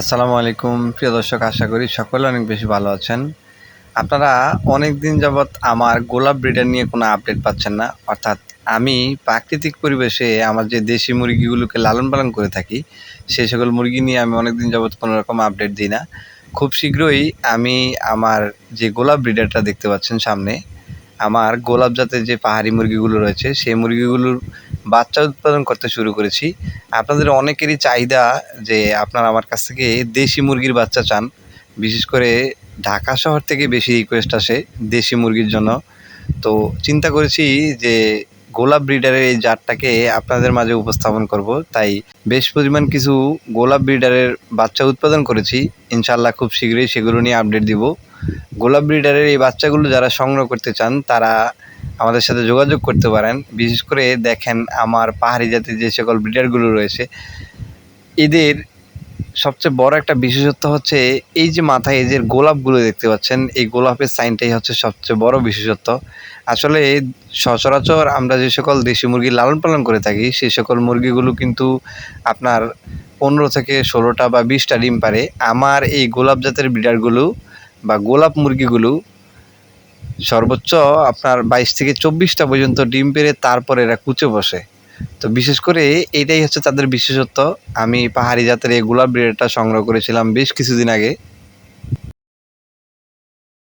আসসালামু আলাইকুম। প্রিয় দর্শক, আশা করি সকলে অনেক বেশি ভালো আছেন। আপনারা অনেক দিন যাবৎ আমার গোলাপ ব্রিডার নিয়ে কোনো আপডেট পাচ্ছেন না। অর্থাৎ আমি প্রাকৃতিক পরিবেশে আমার যে দেশি মুরগিগুলোকে লালন পালন করে থাকি, সেই সকল মুরগি নিয়ে আমি অনেক দিন যাবৎ কোনো রকম আপডেট দিই না। খুব শীঘ্রই আমি আমার যে গোলাপ ব্রিডারটা দেখতে পাচ্ছেন সামনে, আমার গোলাপ জাতের যে পাহাড়ি মুরগিগুলো রয়েছে, সেই মুরগিগুলোর বাচ্চা উৎপাদন করতে শুরু করেছি। আপনাদের অনেকেরই চাহিদা যে আপনারা আমার কাছ থেকে দেশি মুরগির বাচ্চা চান। বিশেষ করে ঢাকা শহর থেকে বেশি রিকোয়েস্ট আসে দেশি মুরগির জন্য। তো চিন্তা করেছি যে গোলাপ ব্রিডারের এই জাতটাকে আপনাদের মাঝে উপস্থাপন করব। তাই বেশ পরিমাণ কিছু গোলাপ ব্রিডারের বাচ্চা উৎপাদন করেছি। ইনশাল্লাহ খুব শীঘ্রই সেগুলো নিয়ে আপডেট দিব। গোলাপ ব্রিডারের এই বাচ্চাগুলো যারা সংগ্রহ করতে চান, তারা আমাদের সাথে যোগাযোগ করতে পারেন। বিশেষ করে দেখেন আমার পাহাড়ি জাতির যে সকল ব্রিডারগুলো রয়েছে, এদের সবচেয়ে বড় একটা বিশেষত্ব হচ্ছে এই যে মাথায় যে গোলাপগুলো দেখতে পাচ্ছেন, এই গোলাপের সাইনটাই হচ্ছে সবচেয়ে বড় বিশেষত্ব। আসলে সচরাচর আমরা যে সকল দেশি মুরগি লালন পালন করে থাকি সেই সকল মুরগিগুলো কিন্তু আপনার পনেরো থেকে ষোলোটা বা বিশটা ডিম পারে। আমার এই গোলাপ জাতের ব্রিডারগুলো বা গোলাপ মুরগিগুলো সর্বোচ্চ আপনার বাইশ থেকে চব্বিশটা পর্যন্ত ডিম পেরে তারপরে এরা কুচে বসে। তো বিশেষ করে এটাই হচ্ছে তাদের বিশেষত্ব। আমি পাহাড়ি জাতের এই গোলাপ ব্রিডারটা সংগ্রহ করেছিলাম বেশ কিছুদিন আগে।